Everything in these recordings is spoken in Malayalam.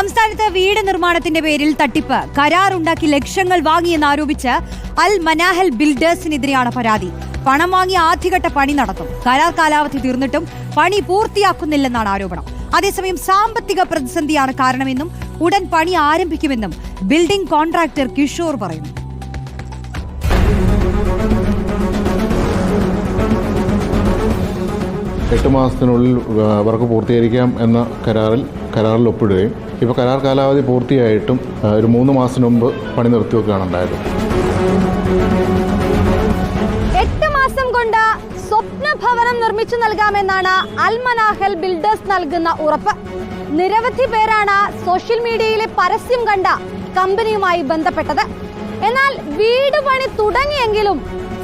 സംസ്ഥാനത്ത് വീട് നിർമ്മാണത്തിന്റെ പേരിൽ തട്ടിപ്പ്. കരാറുണ്ടാക്കി ലക്ഷങ്ങൾ വാങ്ങിയെന്നാരോപിച്ച് അൽ മനാഹൽ ബിൽഡേഴ്സിനെതിരെയാണ് പരാതി. പണം വാങ്ങി ആദ്യഘട്ട പണി നടത്തും. കരാർ കാലാവധി തീർന്നിട്ടും പണി പൂർത്തിയാക്കുന്നില്ലെന്നാണ് ആരോപണം. അതേസമയം സാമ്പത്തിക പ്രതിസന്ധിയാണ് കാരണമെന്നും ഉടൻ പണി ആരംഭിക്കുമെന്നും ബിൽഡിംഗ് കോൺട്രാക്ടർ കിഷോർ പറയുന്നു. എട്ട് മാസത്തിനുള്ളിൽ വർക്ക് പൂർത്തീകരിക്കാം എന്ന കരാറിൽ കരാറിൽ ഒപ്പിടുകയും. ഇപ്പോൾ കരാർ കാലാവധി പൂർത്തിയായിട്ടും ഒരു മൂന്ന് മാസത്തിന് മുമ്പ് പണി നിർത്തിവെക്കുകയാണ് ഉണ്ടായത് എട്ട് മാസം കൊണ്ട് സ്വപ്ന ഭവനം നിർമ്മിച്ചു നൽകാമെന്നാണ് അൽമനാഹൽ ബിൽഡേഴ്സ് നൽകുന്ന ഉറപ്പ്. നിരവധി പേരാണ് സോഷ്യൽ മീഡിയയിലെ പരസ്യം കണ്ട കമ്പനിയുമായി ബന്ധപ്പെട്ടത്. എന്നാൽ വീട് പണി തുടങ്ങിയെങ്കിലും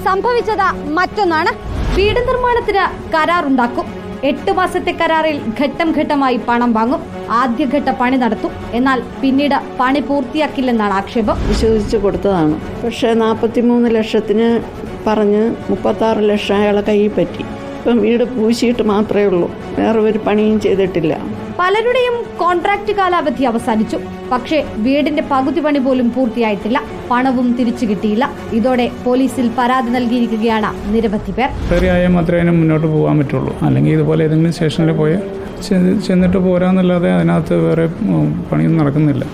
സംഭവിച്ചത് മറ്റൊന്നാണ്. വീട് നിർമ്മാണത്തിന് കരാറുണ്ടാക്കും. എട്ട് മാസത്തെ കരാറിൽ ഘട്ടം ഘട്ടമായി പണം വാങ്ങും. ആദ്യഘട്ട പണി നടത്തും. എന്നാൽ പിന്നീട് പണി പൂർത്തിയാക്കില്ലെന്നാണ് ആക്ഷേപം. വിശ്വസിച്ച് കൊടുത്തതാണ്. പക്ഷേ നാൽപ്പത്തി മൂന്ന് ലക്ഷത്തിന് പറഞ്ഞ് മുപ്പത്താറ് ലക്ഷം അയാളെ കയ്യിൽ പറ്റി. ഇപ്പം വീട് പൂശിയിട്ട് മാത്രമേ ഉള്ളൂ. വേറെ ഒരു പണിയും ചെയ്തിട്ടില്ല. പലരുടെയും കോൺട്രാക്ട് കാലാവധി അവസാനിച്ചു. പക്ഷേ വീടിന്റെ പകുതി പണി പോലും പൂർത്തിയായിട്ടില്ല. പണവും തിരിച്ചു കിട്ടിയില്ല. ഇതോടെ പോലീസിൽ പരാതി നൽകിയിരിക്കുകയാണ് നിരവധി പേർ. ശരിയായാൽ മാത്രമേ അതിന് മുന്നോട്ട് പോകാൻ പറ്റുള്ളൂ. അല്ലെങ്കിൽ ഇതുപോലെ ഏതെങ്കിലും സ്റ്റേഷനിൽ പോയി ചെന്നിട്ട് പോരാന്നല്ലാതെ അതിനകത്ത് വേറെ പണിയൊന്നും നടക്കുന്നില്ല.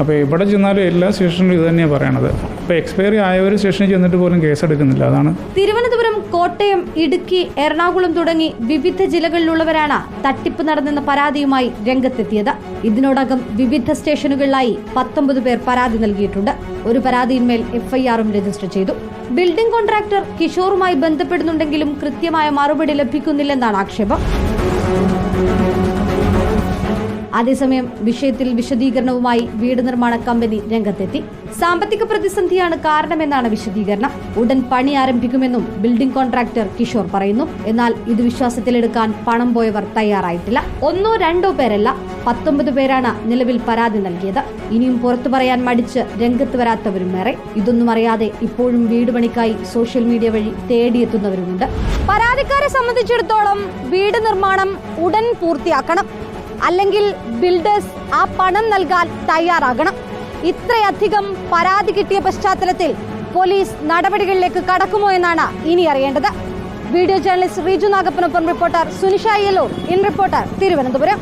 അപ്പോൾ എവിടെ ചെന്നാലും എല്ലാ സ്റ്റേഷനിലും ഇത് തന്നെയാണ് പറയണത്. അപ്പോൾ എക്സ്പയറി ആയ ഒരു സ്റ്റേഷനിൽ ചെന്നിട്ട് പോലും കേസെടുക്കുന്നില്ല അതാണ് തിരുവനന്തപുരം കോട്ടയം ഇടുക്കി എറണാകുളം തുടങ്ങി വിവിധ ജില്ലകളിലുള്ളവരാണ് തട്ടിപ്പ് നടന്നെന്ന പരാതിയുമായി രംഗത്തെത്തിയത്. ഇതിനോടകം വിവിധ സ്റ്റേഷനുകളിലായി പത്തൊമ്പത് പേർ പരാതി നൽകിയിട്ടുണ്ട്. ഒരു പരാതിയിന്മേൽ എഫ്ഐആറും രജിസ്റ്റർ ചെയ്തു. ബിൽഡിംഗ് കോൺട്രാക്ടർ കിഷോറുമായി ബന്ധപ്പെടുന്നുണ്ടെങ്കിലും കൃത്യമായ മറുപടി ലഭിക്കുന്നില്ലെന്നാണ് ആക്ഷേപം. അതേസമയം വിഷയത്തിൽ വിശദീകരണവുമായി വീട് നിർമ്മാണ കമ്പനി രംഗത്തെത്തി. സാമ്പത്തിക പ്രതിസന്ധിയാണ് കാരണമെന്നാണ് വിശദീകരണം. ഉടൻ പണി ആരംഭിക്കുമെന്നും ബിൽഡിംഗ് കോൺട്രാക്ടർ കിഷോർ പറയുന്നു. എന്നാൽ ഇത് വിശ്വാസത്തിലെടുക്കാൻ പണം പോയവർ തയ്യാറായിട്ടില്ല. ഒന്നോ രണ്ടോ പേരല്ല പത്തൊമ്പത് പേരാണ് നിലവിൽ പരാതി നൽകിയത്. ഇനിയും പുറത്തു പറയാൻ മടിച്ച് രംഗത്ത് വരാത്തവരും ഏറെ. ഇതൊന്നും അറിയാതെ ഇപ്പോഴും വീട് പണിക്കായി സോഷ്യൽ മീഡിയ വഴി തേടിയെത്തുന്നവരുമുണ്ട്. പരാതിക്കാരെ സംബന്ധിച്ചിടത്തോളം വീട് നിർമ്മാണം ഉടൻ പൂർത്തിയാക്കണം. അല്ലെങ്കിൽ ബിൽഡേഴ്സ് ആ പണം നൽകാൻ തയ്യാറാകണം. ഇത്രയധികം പരാതി കിട്ടിയ പശ്ചാത്തലത്തിൽ പോലീസ് നടപടികളിലേക്ക് കടക്കുമോ എന്നാണ് ഇനി അറിയേണ്ടത്. Video journalist Reeju നാഗപ്പനൊപ്പം reporter Sunisha in reporter Thiruvananthapuram.